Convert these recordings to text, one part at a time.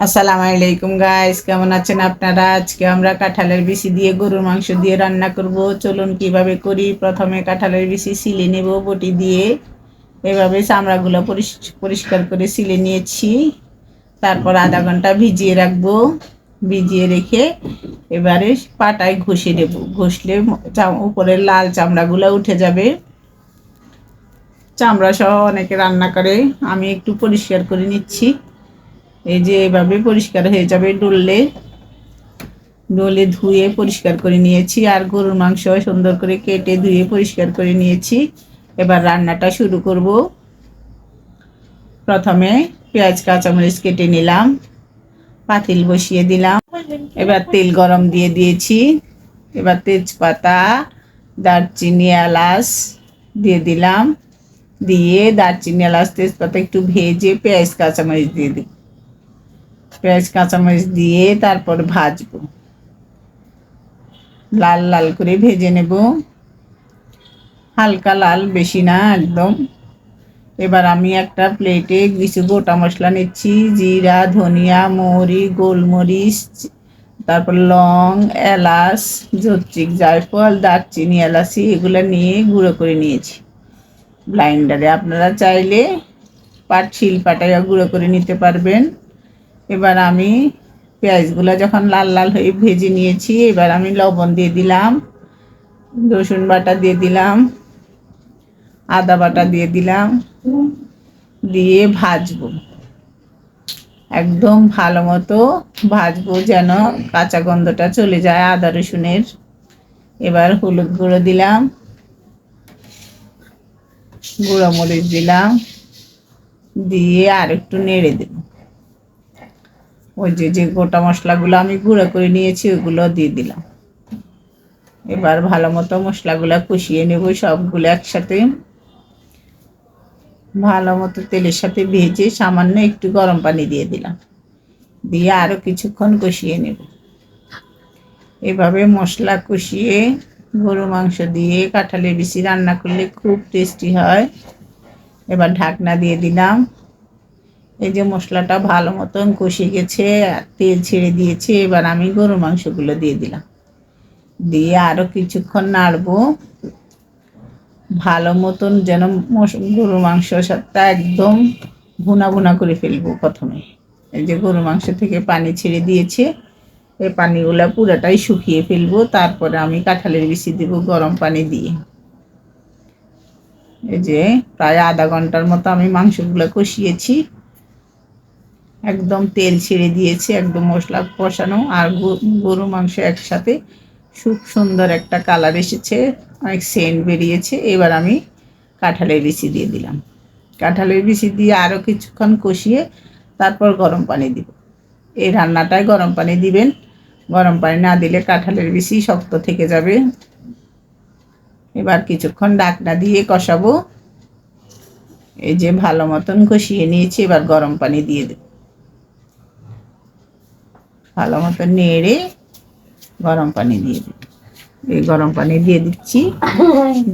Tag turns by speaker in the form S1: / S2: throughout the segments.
S1: আসসালামু আলাইকুম গাইস কেমন আছেন আপনারা? আজকে আমরা কাঁঠালের বিচি দিয়ে গরুর মাংস দিয়ে রান্না করব। চলুন কীভাবে করি? প্রথমে কাঁঠালের বিচি সিলে নেব বটি দিয়ে। এভাবে চামড়াগুলো পরিষ- পরিষ্কার করে সিলে নিয়েছি। তারপর আধা ঘণ্টা ভিজিয়ে রাখব। ভিজিয়ে রেখে এবারে পাটায় ঘষে নেব। ঘষলে উপরের লাল চামড়াগুলো উঠে যাবে। চামড়া সহ অনেকে রান্না করে। আমি একটু পরিষ্কার করে নিচ্ছি। এই যে এভাবে পরিষ্কার হয়ে যাবে ডললে ডলে ধুয়ে পরিষ্কার করে নিয়েছি আর গরুর মাংস সুন্দর করে কেটে ধুয়ে পরিষ্কার করে নিয়েছি। এবার রান্নাটা শুরু করব। প্রথমে পেঁয়াজ, কাঁচামরিচ কেটে নিলাম। পাতিল বসিয়ে দিলাম। এবার তেল গরম দিয়ে দিয়েছি। এবার তেজপাতা, দারচিনি, এলাচ দিয়ে দিলাম। দিয়ে দারচিনি, এলাচ, তেজপাতা একটু ভেজে পেঁয়াজ, কাঁচামরিচ দিয়ে দিই পেঁয়াজ, কাঁচামরিচ দিয়ে তারপর ভাজবো। লাল লাল করে ভেজে নেব। হালকা লাল, বেশি না, একদম। এবার আমি একটা প্লেটে কিছু গোটা মশলা নিচ্ছি। জিরা, ধনিয়া, মৌরি, গোলমরিচ, তারপর লং, এলাচ জত্রিক জায়ফল, দারচিনি, এলাচি, এগুলো নিয়ে গুঁড়ো করে নিয়েছি। ব্লাইন্ডারে আপনারা চাইলে পাট, শিল পাটাইয়া গুঁড়ো করে নিতে পারবেন। এবার আমি পেঁয়াজগুলো যখন লাল লাল হয়ে ভেজে নিয়েছি, এবার আমি লবণ দিয়ে দিলাম, রসুন বাটা দিয়ে দিলাম, আদা বাটা দিয়ে দিলাম, দিয়ে ভাজবো। একদম ভালো মতো ভাজবো যেন কাঁচা গন্ধটা চলে যায় আদা রসুনের। এবার হলুদ গুঁড়ো দিলাম, গুঁড়ো মরিচ দিলাম, দিয়ে আর একটু নেড়ে দেব। ওই যে যে গোটা মশলাগুলো আমি গুঁড়ো করে নিয়েছি, ওগুলো দিয়ে দিলাম। এবার ভালো মতো মশলাগুলো কষিয়ে নেব, সবগুলো একসাথে। ভালো মতো তেলের সাথে ভেজে সামান্য একটু গরম পানি দিয়ে দিলাম। দিয়ে আরও কিছুক্ষণ কষিয়ে নেব। এভাবে মশলা কষিয়ে গরু মাংস দিয়ে কাঁঠালের বিচি রান্না করলে খুব টেস্টি হয়। এবার ঢাকনা দিয়ে দিলাম। এই যে মশলাটা ভালো মতন কষে গেছে তেল ছেড়ে দিয়েছে, এবার আমি গরু মাংসগুলো দিয়ে দিলাম। দিয়ে আরও কিছুক্ষণ নাড়বো। ভালো মতন যেন মশ- গরু মাংস সাথে একদম ভুনা ভুনা করে ফেলব প্রথমে। এই যে গরু মাংস থেকে পানি ছেড়ে দিয়েছে এই পানিগুলো পুরোটাই শুকিয়ে ফেলব। তারপরে আমি কাঁঠালের বিচি দেবো গরম পানি দিয়ে। এই যে প্রায় আধা ঘণ্টার মতো আমি মাংসগুলো কষিয়েছি। একদম তেল ছেড়ে দিয়েছে, একদম মশলা কষানো আর গরু মাংস একসাথে। খুব সুন্দর একটা কালার এসেছে, অনেক সেন্ট বেরিয়েছে। এবার আমি কাঁঠালের বিচি দিয়ে দিলাম। কাঁঠালের বিচি দিয়ে আরও কিছুক্ষণ কষিয়ে তারপর গরম পানি দিব। এই রান্নাটায় গরম পানি দিবেন। গরম পানি না দিলে কাঁঠালের বিচি শক্ত থেকে যাবে। এবার কিছুক্ষণ ডাকনা দিয়ে কষাবো। এই যে ভালো মতন কষিয়ে নিয়েছি, এবার গরম পানি দিয়ে দেব। ভালো মতন নেড়ে গরম পানি দিয়ে দেব। এই গরম পানি দিয়ে দিচ্ছি।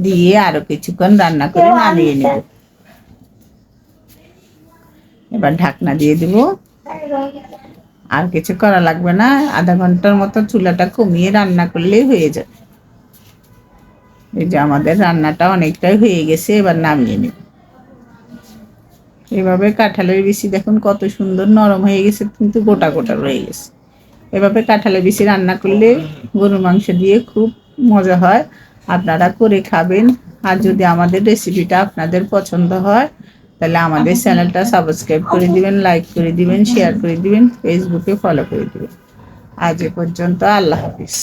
S1: দিয়ে আরও কিছুক্ষণ রান্না করে নামিয়ে নেব। এবার ঢাকনা দিয়ে দেব। আর কিছু করা লাগবে না। আধা ঘণ্টার মতো চুলাটা কমিয়ে রান্না করলেই হয়ে যাবে। এই যে আমাদের রান্নাটা অনেকটাই হয়ে গেছে, এবার নামিয়ে নেব। এভাবে কাঁঠালের বিচি দেখুন কত সুন্দর নরম হয়ে গেছে, কিন্তু গোটা গোটা রয়ে গেছে। এভাবে কাঁঠালের বিচি রান্না করলে গরুর মাংস দিয়ে খুব মজা হয়। আপনারা করে খাবেন। আর যদি আমাদের রেসিপিটা আপনাদের পছন্দ হয় তাহলে আমাদের চ্যানেলটা সাবস্ক্রাইব করে দিবেন লাইক করে দিবেন শেয়ার করে দিবেন ফেসবুকে ফলো করে দিবেন। আজ এ পর্যন্ত আল্লাহ হাফিজ।